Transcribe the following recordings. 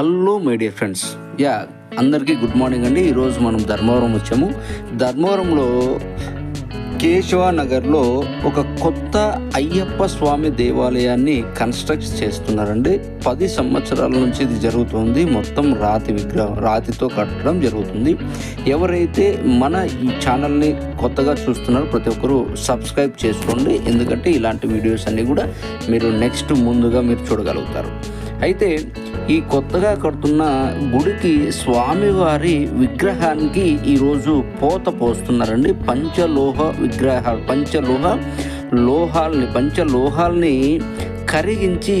Hello my dear friends. Yeah అందరికీ good morning అండి. ఈరోజు మనం ధర్మవరం వచ్చాము. ధర్మవరంలో కేశవనగర్లో ఒక కొత్త అయ్యప్ప స్వామి దేవాలయాన్ని కన్స్ట్రక్ట్ చేస్తున్నారండి. పది సంవత్సరాల నుంచి ఇది జరుగుతుంది. మొత్తం రాతి విగ్రహం రాతితో కట్టడం జరుగుతుంది. ఎవరైతే మన ఈ ఛానల్ని కొత్తగా చూస్తున్నారో ప్రతి ఒక్కరూ సబ్స్క్రైబ్ చేసుకోండి. ఎందుకంటే ఇలాంటి వీడియోస్ అన్నీ కూడా మీరు నెక్స్ట్ ముందుగా మీరు చూడగలుగుతారు. అయితే ఈ కొత్తగా కడుతున్న గుడికి స్వామివారి విగ్రహానికి ఈరోజు పోత పోస్తున్నారండి. పంచలోహ విగ్రహాలు పంచలోహ లోహాల్ని పంచలోహాల్ని కరిగించి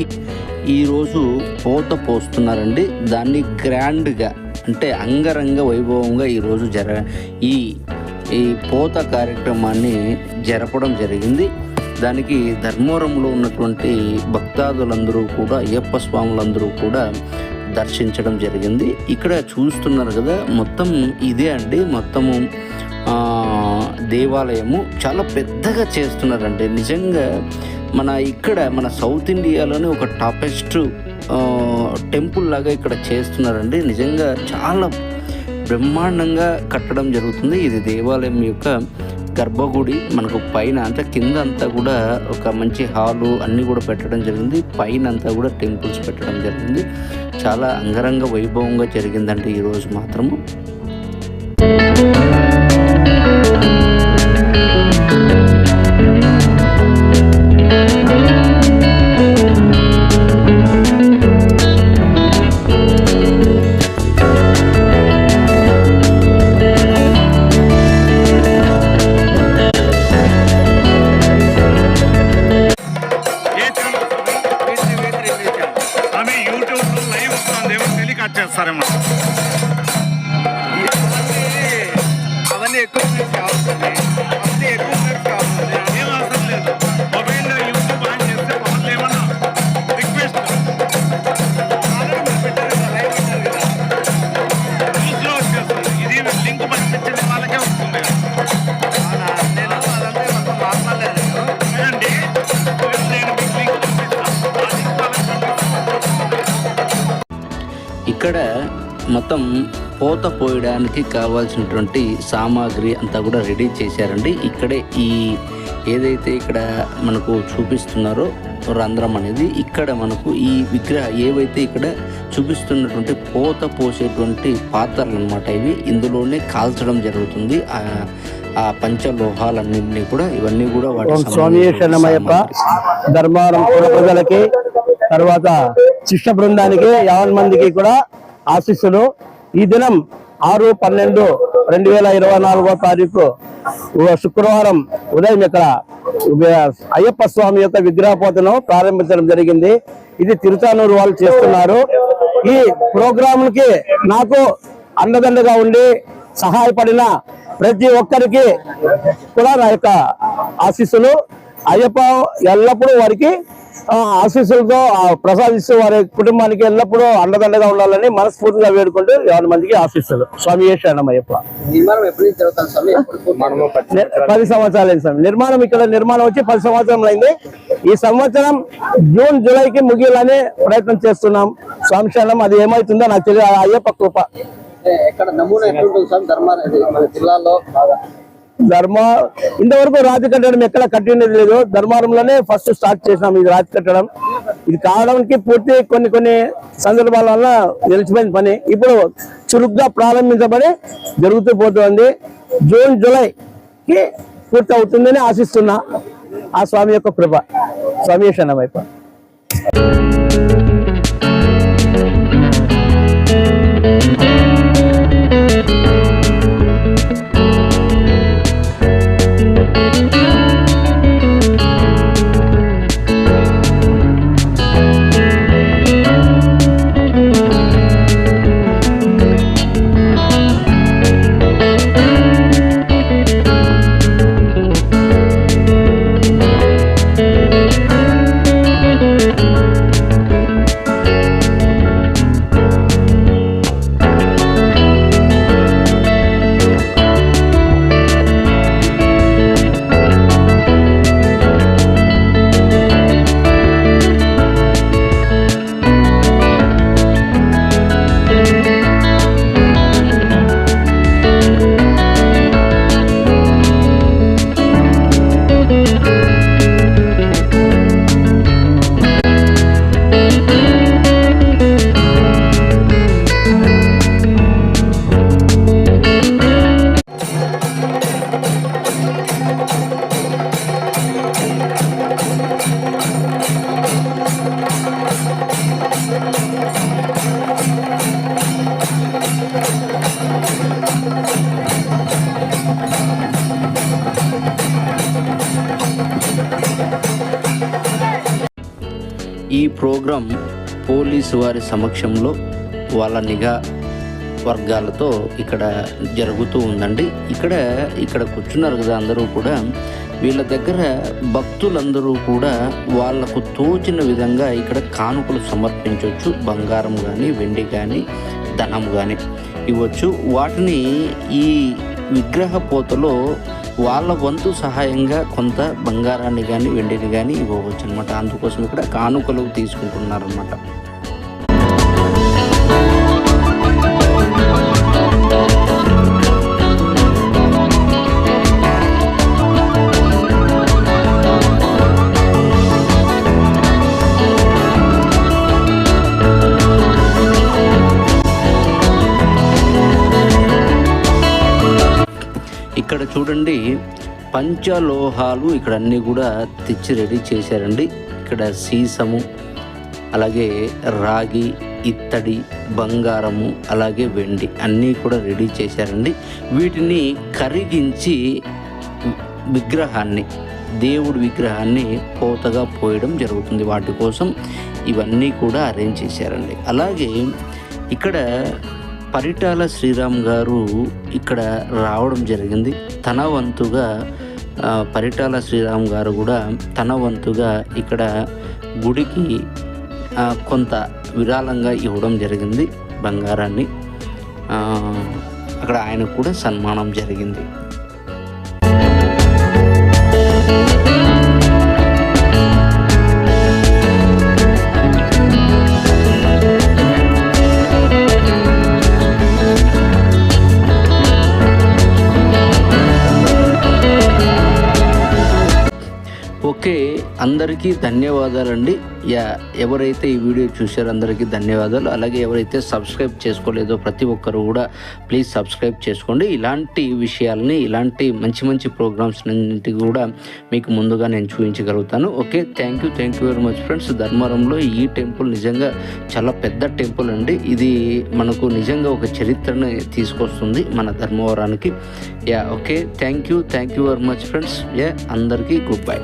ఈరోజు పోత పోస్తున్నారండి. దాన్ని గ్రాండ్గా అంటే అంగరంగ వైభవంగా ఈరోజు జర ఈ ఈ పోత కార్యక్రమాన్ని జరపడం జరిగింది. దానికి ధర్మవరంలో ఉన్నటువంటి భక్తాదులందరూ కూడా అయ్యప్ప స్వాములందరూ కూడా దర్శించడం జరిగింది. ఇక్కడ చూస్తున్నారు కదా మొత్తం ఇదే అండి. మొత్తము దేవాలయము చాలా పెద్దగా చేస్తున్నారండి. నిజంగా మన ఇక్కడ మన సౌత్ ఇండియాలోనే ఒక టాపెస్ట్ టెంపుల్ లాగా ఇక్కడ చేస్తున్నారండి. నిజంగా చాలా బ్రహ్మాండంగా కట్టడం జరుగుతుంది. ఇది దేవాలయం యొక్క గర్భగుడి మనకు పైన అంటే కింద అంతా కూడా ఒక మంచి హాలు అన్నీ కూడా పెట్టడం జరిగింది. పైన అంతా కూడా టెంపుల్స్ పెట్టడం జరిగింది. చాలా అంగరంగ వైభవంగా జరిగిందంటే ఈరోజు మాత్రము. టెలికాస్ట్ అవన్నీ ఎక్కువ ఇక్కడ మొత్తం పోత పోయడానికి కావాల్సినటువంటి సామాగ్రి అంతా కూడా రెడీ చేశారండి. ఇక్కడే ఈ ఏదైతే ఇక్కడ మనకు చూపిస్తున్నారో రంధ్రం అనేది ఇక్కడ మనకు ఈ విగ్రహ ఏవైతే ఇక్కడ చూపిస్తున్నటువంటి పోత పోసేటువంటి పాత్రలు అనమాట ఇవి ఇందులోనే కాల్చడం జరుగుతుంది. ఆ ఆ పంచలోహాలన్నింటినీ కూడా ఇవన్నీ కూడా వాటి స్వామి శరణమయ్యప్ప. కుల ప్రజలకి తర్వాత శిష్య బృందానికి యావన్ మందికి కూడా ఆశీస్సులు. ఈ దినం ఆరు పన్నెండు రెండు వేల ఇరవై నాలుగో తారీఖు శుక్రవారం ఉదయం ఇక్కడ అయ్యప్ప స్వామి యొక్క విగ్రహపోతను ప్రారంభించడం జరిగింది. ఇది తిరుచానూరు వాళ్ళు చేస్తున్నారు. ఈ ప్రోగ్రాంకి నాకు అండదండగా ఉండి సహాయపడిన ప్రతి ఒక్కరికి కూడా నా యొక్క ఆశీస్సులు. అయ్యప్ప ఎల్లప్పుడూ వారికి ఆశీస్సులతో ఆ, ప్రసాదిస్తూ వారి కుటుంబానికి ఎల్లప్పుడూ అండదండగా ఉండాలని మనస్ఫూర్తిగా వేడుకుంటూ యాభై మందికి ఆశీస్సులు. స్వామి ని- పది సంవత్సరాలు అయింది స్వామి. నిర్మాణం ఇక్కడ నిర్మాణం వచ్చి పది సంవత్సరం అయింది. ఈ సంవత్సరం జూన్ జూలైకి ముగియాలని ప్రయత్నం చేస్తున్నాం. స్వామి శరణం అది ఏమవుతుందో నాకు తెలియదు. అయ్యప్ప కృప. ఎక్కడ నమూనా ఎప్పుడు ఉంటుంది స్వామి ధర్మారం ఇది మన జిల్లాలో ధర్మ ఇంతవరకు రాతి కట్టడం ఎక్కడ కట్టినది లేదు. ధర్మారంలోనే ఫస్ట్ స్టార్ట్ చేసినాం ఇది రాతి కట్టడం. ఇది కావడానికి పూర్తి కొన్ని కొన్ని సందర్భాల వల్ల నిలిచిపోయిన పని. ఇప్పుడు చురుగ్గా ప్రారంభించబడి జరుగుతూ పోతుంది. జూన్ జూలైకి పూర్తి అవుతుందని ఆశిస్తున్నా. ఆ స్వామి యొక్క కృప. స్వామి శరణమైప ప్రోగ్రాం పోలీసు వారి సమక్షంలో వాళ్ళ నిఘా వర్గాలతో ఇక్కడ జరుగుతూ ఉందండి. ఇక్కడ ఇక్కడ కూర్చున్నారు కదా అందరూ కూడా. వీళ్ళ దగ్గర భక్తులందరూ కూడా వాళ్ళకు తోచిన విధంగా ఇక్కడ కానుకలు సమర్పించవచ్చు. బంగారం కానీ వెండి కానీ ధనం కానీ ఇవ్వచ్చు. వాటిని ఈ విగ్రహ పోతలో వాళ్ళ వంతు సహాయంగా కొంత బంగారాన్ని కానీ వెండిని కానీ ఇవ్వవచ్చు అనమాట అందుకోసం ఇక్కడ కానుకలు తీసుకుంటున్నారన్నమాట. ఇక్కడ చూడండి పంచలోహాలు ఇక్కడ అన్నీ కూడా తెచ్చి రెడీ చేశారండి. ఇక్కడ సీసము అలాగే రాగి ఇత్తడి బంగారము అలాగే వెండి అన్నీ కూడా రెడీ చేశారండి. వీటిని కరిగించి విగ్రహాన్ని దేవుడి విగ్రహాన్ని పోతగా పోయడం జరుగుతుంది. వాటి కోసం ఇవన్నీ కూడా అరేంజ్ చేశారండి. అలాగే ఇక్కడ పరిటాల శ్రీరామ్ గారు ఇక్కడ రావడం జరిగింది. తన వంతుగా పరిటాల శ్రీరామ్ గారు కూడా తన వంతుగా ఇక్కడ గుడికి కొంత విరాళంగా ఇవ్వడం జరిగింది బంగారాన్ని. అక్కడ ఆయనకు కూడా సన్మానం జరిగింది. ఓకే అందరికీ ధన్యవాదాలండి. యా ఎవరైతే ఈ వీడియో చూశారో అందరికీ ధన్యవాదాలు. అలాగే ఎవరైతే సబ్స్క్రైబ్ చేసుకోలేదో ప్రతి ఒక్కరు కూడా ప్లీజ్ సబ్స్క్రైబ్ చేసుకోండి. ఇలాంటి విషయాలని ఇలాంటి మంచి మంచి ప్రోగ్రామ్స్ అన్నింటి కూడా మీకు ముందుగా నేను చూపించగలుగుతాను. Okay thank you thank you very much friends. ధర్మవరంలో ఈ టెంపుల్ నిజంగా చాలా పెద్ద టెంపుల్ అండి. ఇది మనకు నిజంగా ఒక చరిత్రని తీసుకొస్తుంది మన ధర్మవరానికి. Yeah okay thank you thank you very much friends. Yeah అందరికీ గుడ్ బై.